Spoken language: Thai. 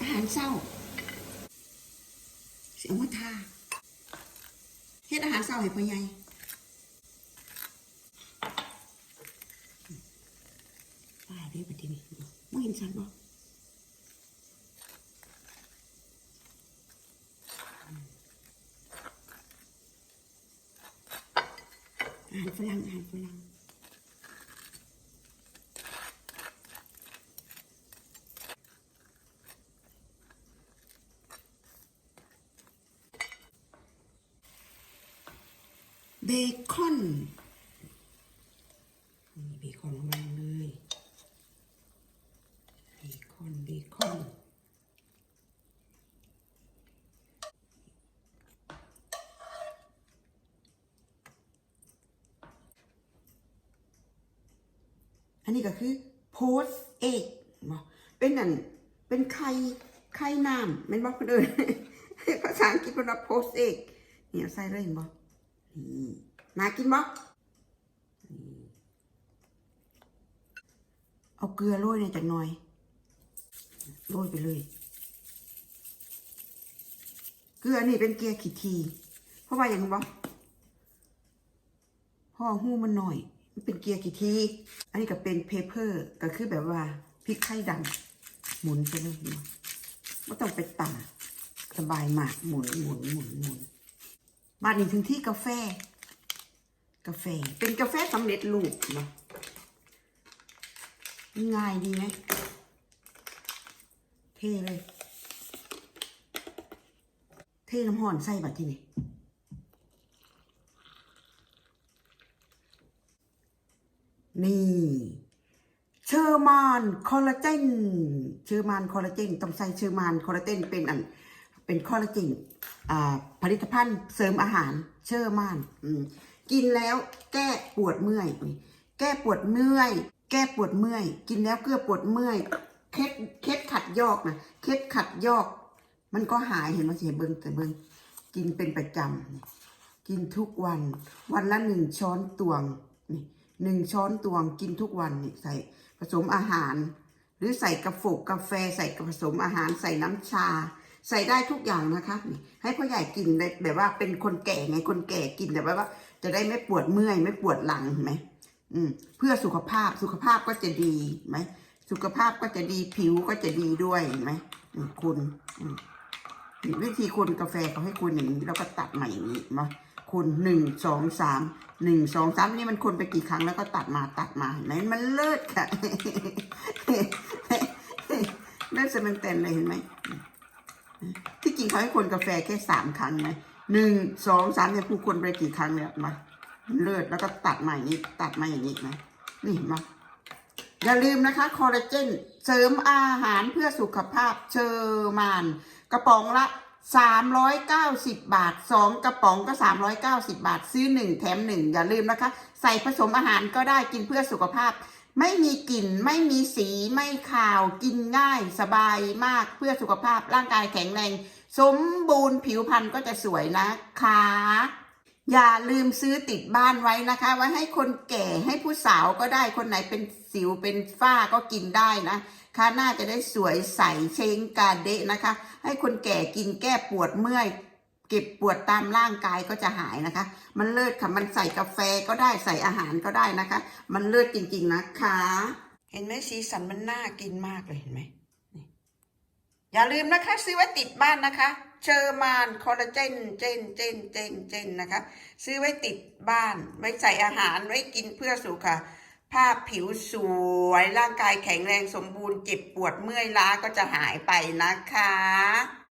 อาหารเศร้าเสียงว่าทาเฮ็ดอาหารเศร้าให้พ่อใหญ่ป้าเด้อบัดนี้มึงเห็นสันบ่อาหารฝรั่งอาหารฝรั่ง เบคอนนี่เบคอนลงเลยเบคอนเบคอนอันนี้ก็คือโพสเอกบอกเป็นนั่นเป็นไข่ไข่น้ำแมันบอกคนอื่นภาษาอังกฤษเป็นว่าโพสเอกเนี่ยใส่เลยเห็นบอกนี่ มากินบ่นี่เอาเกลือโรยเนี่ยจากหน่อยโรยไปเลย เกลือนี่เป็นเกลือขีดที เพราะว่าอย่างบ่พ่อหูมันหน่อย มันเป็นเกลือขีดที อันนี้ก็เป็นเพเปอร์ก็คือแบบว่าพริกไทยดำหมุนไปเลยเนาะไม่ต้องไปต่ำสบายมากหมุนหมุนหมุนหมุน มาถึงถึงที่กาแฟ กาแฟ เป็นกาแฟสำเร็จรูปเนาะง่ายดีไหมเทเลย เทน้ำห่อนใส่บัดที่นี่นี่ เชอร์มานคอลลาเจน เชอร์มานคอลลาเจน ต้องใส่เชอร์มานคอลลาเจนเป็นอัน เป็นคอลลาเจนอ่าผลิตภัณฑ์เสริมอาหารเชอร์มานกินแล้วแก้ปวดเมื่อย แก้ปวดเมื่อย แก้ปวดเมื่อย กินแล้วเกลือปวดเมื่อยเคล็ดเคล็ดขัดยอกนะเคล็ดขัดยอก มันก็หายเห็นไหมเสียเบิ้งแต่เบิ้งกินเป็นประจำกินทุกวัน วันละหนึ่งช้อนตวงนี่หนึ่งช้อนตวงกินทุกวันนี่ใส่ผสมอาหาร หรือใส่กระโฟกกาแฟใส่กับผสมอาหารใส่น้ำชา ใส่ได้ทุกอย่างนะคะให้พ่อใหญ่กินได้แบบว่าเป็นคนแก่ไงคนแก่กินแต่ว่า จะได้ไม่ปวดเมื่อย ไม่ปวดหลังเห็นไหมอืมเพื่อสุขภาพสุขภาพก็จะดีไหมสุขภาพก็จะดีผิวก็จะดีด้วยเห็นไหมคุณอืมนี่วิธีคนกาแฟเขาให้คุณอย่างนี้แล้วก็ตัดใหม่อย่างนี้มาคุณหนึ่งสองสามหนึ่งสองสามนี่มันคนไปกี่ครั้งแล้วก็ตัดมาตัดมาเห็นไหมมันเลิศค่ะเลิศสมันเต็นเลยเห็นไหม ริงเขาให้คนกาแฟแค่สามครั้งไหมหนึ่งสองสามเนี่ยผู้คนไปกี่ครั้งเนี่ยมาเลิศแล้วก็ตัดมาอย่างนี้ ตัดมาอย่างนี้นะนี่มาอย่าลืมนะคะคอลลาเจนเสริมอาหารเพื่อสุขภาพเชอร์มาน กระป๋องละ390 บาท 2 กระป๋องก็ 390 บาท ซื้อ 1 แถม 1 อย่าลืมนะคะ ใส่ผสมอาหารก็ได้กินเพื่อสุขภาพ ไม่มีกลิ่น ไม่มีสีไม่ขาวกินง่ายสบายมากเพื่อสุขภาพร่างกายแข็งแรง สมบูรณ์ผิวพรรณก็จะสวยนะคะ อย่าลืมซื้อติดบ้านไว้นะคะ ไว้ให้คนแก่ให้ผู้สาวก็ได้คนไหนเป็นสิวเป็นฝ้าก็กินได้นะค่าหน้าจะได้สวยใสเชงกาเดะนะคะ ให้คนแก่กินแก้ปวดเมื่อยเก็บปวดตามร่างกายก็จะหายนะคะ มันเลิศค่ะ มันใส่กาแฟก็ได้ใส่อาหารก็ได้นะคะ มันเลิศจริงๆนะคะ เห็นไหมสีสันมันน่ากินมากเลยเห็นไหม อย่าลืมนะคะ ซื้อไว้ติดบ้านนะคะ เชอร์มานคอลลาเจนเจนเจนเจนเจนนะคะ ซื้อไว้ติดบ้าน ไว้ใส่อาหารไว้กินเพื่อสุขภาพผิวสวยร่างกายแข็งแรงสมบูรณ์เจ็บปวดเมื่อยล้าก็จะหายไปนะคะ